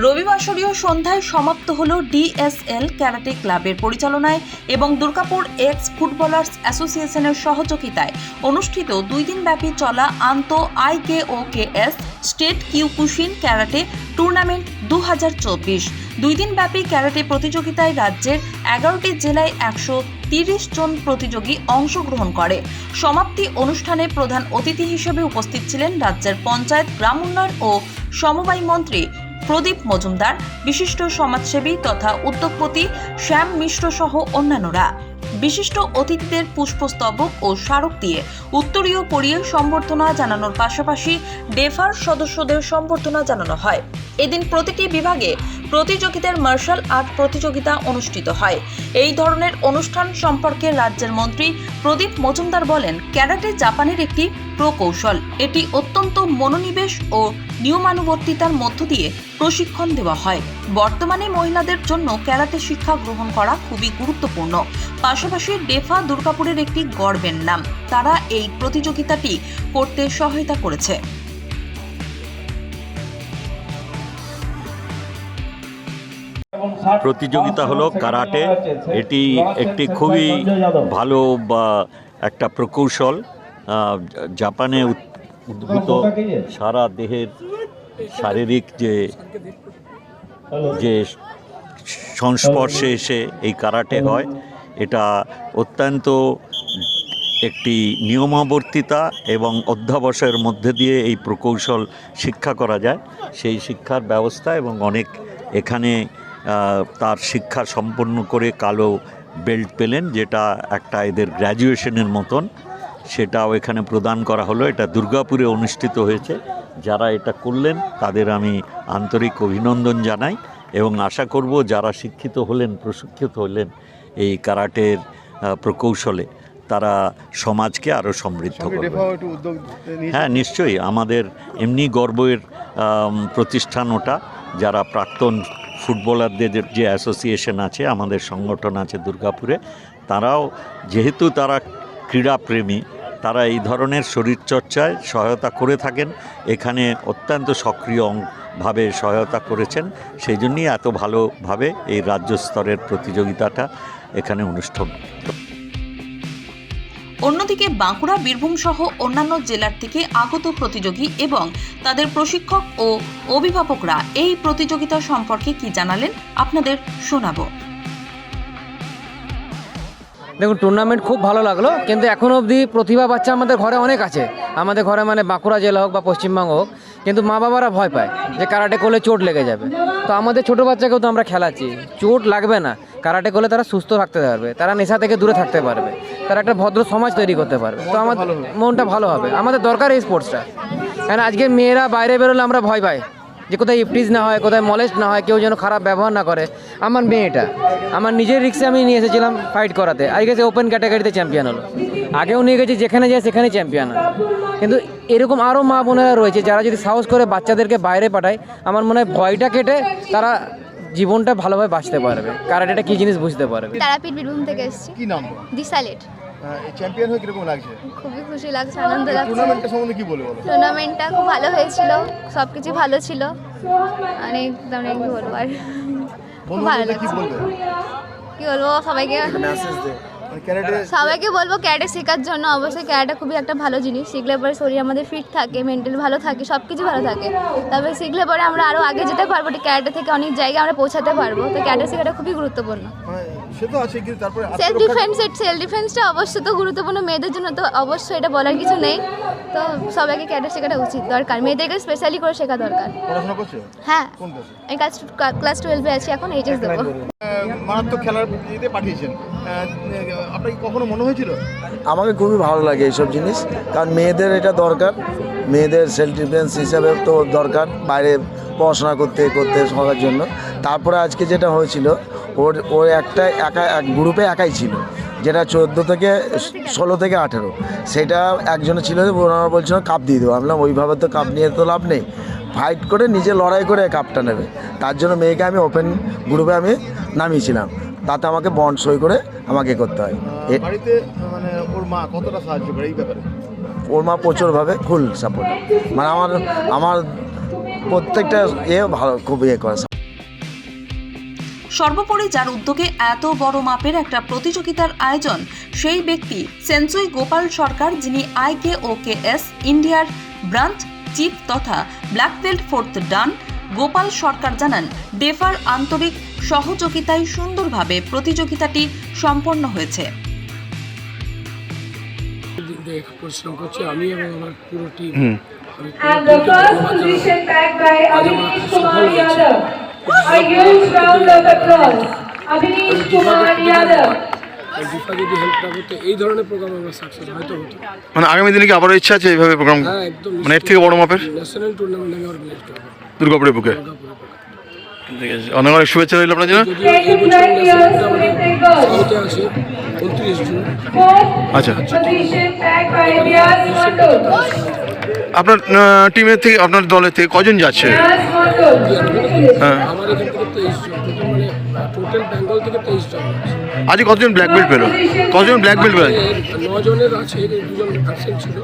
রবিবাসরীয় সন্ধ্যায় সমাপ্ত হল ডিএসএল ক্যারাটে ক্লাবের পরিচালনায় এবং দুর্গাপুর এক্স ফুটবলার্স অ্যাসোসিয়েশনের সহযোগিতায় অনুষ্ঠিত দুই দিনব্যাপী চলা আন্ত IKOKS state Kyokushin karate tournament দু হাজার চব্বিশ। দুই দিনব্যাপী ক্যারাটে প্রতিযোগিতায় রাজ্যের এগারোটি জেলায় একশো তিরিশ জন প্রতিযোগী অংশগ্রহণ করে। সমাপ্তি অনুষ্ঠানে প্রধান অতিথি হিসেবে উপস্থিত ছিলেন রাজ্যের পঞ্চায়েত গ্রাম উন্নয়ন ও সমবায় মন্ত্রী প্রদীপ মজুমদার, বিশিষ্ট সমাজসেবী তথা উদ্যোগপতি শ্যাম মিশ্র সহ অন্যান্যরা। বিশিষ্ট অতিথিদের পুষ্পস্তবক ও স্মারক দিয়ে উত্তরীয় পরিয়ে সম্বর্ধনা জানানোর পাশাপাশি ডেফার সদস্যদের সম্বর্ধনা জানানো হয়। এদিন প্রতিটি বিভাগে প্রতিযোগিতার মার্শাল আর্ট প্রতিযোগিতা অনুষ্ঠিত হয়। এই ধরনের অনুষ্ঠান সম্পর্কে রাজ্যের মন্ত্রী প্রদীপ মজুমদার বলেন, ক্যারাটে জাপানের একটি প্রকৌশল। এটি অত্যন্ত মনোনিবেশ ও নিয়মানুবর্তিতার মধ্য দিয়ে প্রশিক্ষণ দেওয়া হয়। বর্তমানে মহিলাদের জন্য ক্যারাটে শিক্ষা গ্রহণ করা খুবই গুরুত্বপূর্ণ। পাশাপাশি ডেফা দুর্গাপুরের একটি গর্বের নাম। তারা এই প্রতিযোগিতাটি করতে সহায়তা করেছে। প্রতিযোগিতা হলো কারাটে। এটি একটি খুবই ভালো বা একটা প্রকৌশল। জাপানে উদ্ভূত সারা দেহের শারীরিক যে যে সংস্পর্শে এসে এই কারাটে হয়, এটা অত্যন্ত একটি নিয়মাবর্তিতা এবং অধ্যাবসায়ের মধ্যে দিয়ে এই প্রকৌশল শিক্ষা করা যায়। সেই শিক্ষার ব্যবস্থা এবং অনেক এখানে তার শিক্ষা সম্পন্ন করে কালো বেল্ট পেলেন, যেটা একটা এদের গ্র্যাজুয়েশনের মতন। সেটাও এখানে প্রদান করা হলো। এটা দুর্গাপুরে অনুষ্ঠিত হয়েছে। যারা এটা করলেন তাদের আমি আন্তরিক অভিনন্দন জানাই এবং আশা করব যারা শিক্ষিত হলেন প্রশিক্ষিত হলেন এই কারাটের প্রকৌশলে তারা সমাজকে আরও সমৃদ্ধ করবে হ্যাঁ নিশ্চয়ই। আমাদের এমনি গর্বের প্রতিষ্ঠান ওটা। যারা প্রাক্তন ফুটবলারদের যে অ্যাসোসিয়েশন আছে আমাদের সংগঠন আছে দুর্গাপুরে তারাও যেহেতু তারা ক্রীড়াপ্রেমী, তারা এই ধরনের শরীরচর্চায় সহায়তা করে থাকেন। এখানে অত্যন্ত সক্রিয় অং- সহায়তা করেছেন। সেই জন্যই এত ভালোভাবে এই রাজ্য স্তরের প্রতিযোগিতাটা এখানে অনুষ্ঠান অন্যদিকে বাঁকুড়া, বীরভূম সহ অন্যান্য জেলার থেকে আগত প্রতিযোগী এবং তাদের প্রশিক্ষক ও অভিভাবকরা এই প্রতিযোগিতা সম্পর্কে কি জানালেন আপনাদের শোনাবো। দেখুন টুর্নামেন্ট খুব ভালো লাগল, কিন্তু এখনও অবধি প্রতিভা বাচ্চা আমাদের ঘরে অনেক আছে। আমাদের ঘরে মানে বাঁকুড়া জেলা হোক বা পশ্চিমবঙ্গ হোক, কিন্তু মা বাবারা ভয় পায় যে কারাটে করলে চোট লেগে যাবে। তো আমাদের ছোটো বাচ্চাকেও তো আমরা খেলাচ্ছি, চোট লাগবে না। কারাটে করলে তারা সুস্থ থাকতে পারবে, তারা নেশা থেকে দূরে থাকতে পারবে, তারা একটা ভদ্র সমাজ তৈরি করতে পারবে। তো আমাদের মনটা ভালো হবে, আমাদের দরকার এই স্পোর্টসটা কারণ আজকে মেয়েরা বাইরে বেরোলে আমরা ভয় পাই। যে কোথায় ইপটিজ না হয় কোথায় মলেস্ট না হয় কেউ যেন খারাপ ব্যবহার না করে। আমার মেয়েটা আমার নিজের রিক্সে আমি নিয়ে এসেছিলাম ফাইট করাতে। আজকে সে ওপেন ক্যাটাগরিতে চ্যাম্পিয়ন হলো। আগেও নিয়ে গেছি যেখানে যায় সেখানে চ্যাম্পিয়ন হয়। কিন্তু এরকম আরও মা বোনেরা রয়েছে যারা যদি সাহস করে বাচ্চাদেরকে বাইরে পাঠায় আমার মনে হয় ভয়টা কেটে তারা জীবনটা ভালোভাবে বাঁচতে পারবে। কারাটেটা কী জিনিস বুঝতে পারবে। তারাপীঠ বীরভূম থেকে এসেছি। কি নাম? দিসালেট চ্যাম্পিয়ন হয়ে কীরকম লাগছে? খুবই খুশি লাগছে আনন্দ লাগছে। টুর্নামেন্টটা সম্বন্ধে কি বলব টুর্নামেন্টটা খুব ভালো হয়েছিল সব কিছু ভালো ছিল। অনেক অনেক কি বলব আর। খুব ভালো কি লাগছে। বলবে? কি বলব সবাইকে মেসেজ দে। মানে সবাইকে বলব ক্যারাটে শেখার জন্য অবশ্যই ক্যারাটে খুবই একটা ভালো জিনিস। শিখলে পরে শরীর আমাদের ফিট থাকে মেন্টাল ভালো থাকে সব কিছু ভালো থাকে। তবে শিখলে পরে আমরা আরও আগে যেতে পারব ক্যারাটে থেকে অনেক জায়গায় আমরা পৌঁছাতে পারব। তো ক্যারাটে শেখাটা খুবই গুরুত্বপূর্ণ। মানে সে তো আছে কিন্তু তারপরে সেলফ ডিফেন্স সেলফ ডিফেন্সটা অবশ্যই তো গুরুত্বপূর্ণ। মেয়েদের জন্য তো অবশ্যই এটা বলার কিছু নেই। তো সবাইকে ক্যাডার শেখাটা উচিত দরকার। মেয়েদেরকে স্পেশালি করে শেখা দরকার। হ্যাঁ। আমি ক্লাস ক্লাস টুয়েলভে আছি এখন এইচএস দেবো। মারাত্মক খেলার ইয়েতে পাঠিয়েছেন। আহ, আপনার কখনো মনে হয়েছিল? আমাকে খুবই ভালো লাগে এইসব জিনিস কারণ মেয়েদের এটা দরকার। মেয়েদের সেলফ ডিফেন্স হিসাবে তো দরকার বাইরে পড়াশোনা করতে করতে সবার জন্য। তারপরে আজকে যেটা হয়েছিল ওর ওর একটা একা এক গ্রুপে একাই ছিল যেটা চোদ্দ থেকে ষোলো থেকে আঠেরো। সেটা একজনে ছিল ওনারা বলছিল কাপ দিয়ে দেবো। আমি বললাম ওইভাবে তো কাপ নিয়ে তো লাভ নেই। ফাইট করে নিজে লড়াই করে কাপটা নেবে। তার জন্য মেয়েকে আমি ওপেন গ্রুপে আমি নামিয়েছিলাম। তাতে আমাকে বন্ড সই করে আমাকে করতে হয়। বাড়িতে মানে ওর মা কতটা সাহায্য করে এই ব্যাপারে? ওর মা প্রচুরভাবে ফুল সাপোর্ট মানে আমার আমার প্রত্যেকটা এ ভালো খুব ইয়ে করে। সর্বোপরি যার উদ্যোগে এত বড় মাপের একটা প্রতিযোগিতার আয়োজন সেই ব্যক্তি সেঞ্চুই গোপাল সরকার যিনি আইকে ও কে এস ইন্ডিয়ার ব্রাঞ্চ চিফ তথা black belt fourth dan Gopal Sarkar জানান ডেফার আন্তরিক সহযোগিতায় সুন্দরভাবে প্রতিযোগিতাটি সম্পন্ন হয়েছে পরিশ্রম করছি আমি এবং আমার পুরো team. A huge round of applause. Kumar Yadav. ডিফা যদি হেল্প না করতো এই ধরনের প্রোগ্রাম আমরা সাকসেস হয়তো হতো। মানে আগামী দিনে কি আবারও ইচ্ছা আছে এইভাবে প্রোগ্রাম হ্যাঁ একদম। মানে এর থেকে বড় মাপের? ন্যাশনাল টুর্নামেন্ট আমি অর্গানাইজ করব। দুর্গাপুরের বুকে? ঠিক আছে। অনেক অনেক শুভেচ্ছা রইল আপনার জন্য। উনত্রিশ আচ্ছা। আপনার টিমের থেকে আপনার দলের থেকে কজন যাচ্ছে? হ্যাঁ। টোটাল বেঙ্গল থেকে তেইশ জন আজকে কতজন ব্ল্যাক বেল্ট পেল? কতজন ব্ল্যাক বেল্ট পেল? আছে দুজন অ্যাবসেন্ট ছিল.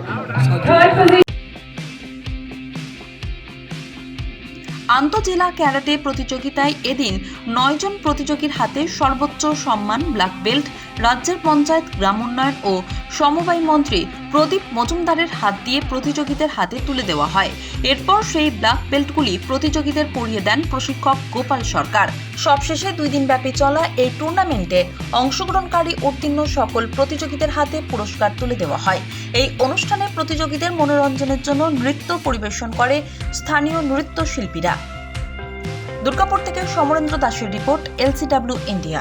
আন্তজেলা ক্যারাটে প্রতিযোগিতায় এদিন নয়জন প্রতিযোগীর হাতে সর্বোচ্চ সম্মান ব্ল্যাক বেল্ট রাজ্যের পঞ্চায়েত গ্রাম উন্নয়ন ও সমবায় মন্ত্রী প্রদীপ মজুমদারের হাত দিয়ে প্রতিযোগীদের হাতে তুলে দেওয়া হয়। এরপর সেই ব্ল্যাক বেল্টগুলি প্রতিযোগীদের পরিয়ে দেন প্রশিক্ষক গোপাল সরকার। সবশেষে দুই দিনব্যাপী চলা এই টুর্নামেন্টে অংশগ্রহণকারী উত্তীর্ণ সকল প্রতিযোগীদের হাতে পুরস্কার তুলে দেওয়া হয়। এই অনুষ্ঠানে প্রতিযোগীদের মনোরঞ্জনের জন্য নৃত্য পরিবেশন করে স্থানীয় নৃত্যশিল্পীরা। দুর্গাপুর থেকে সমরেন্দ্র দাসের রিপোর্ট, এলসিডব্লিউ ইন্ডিয়া।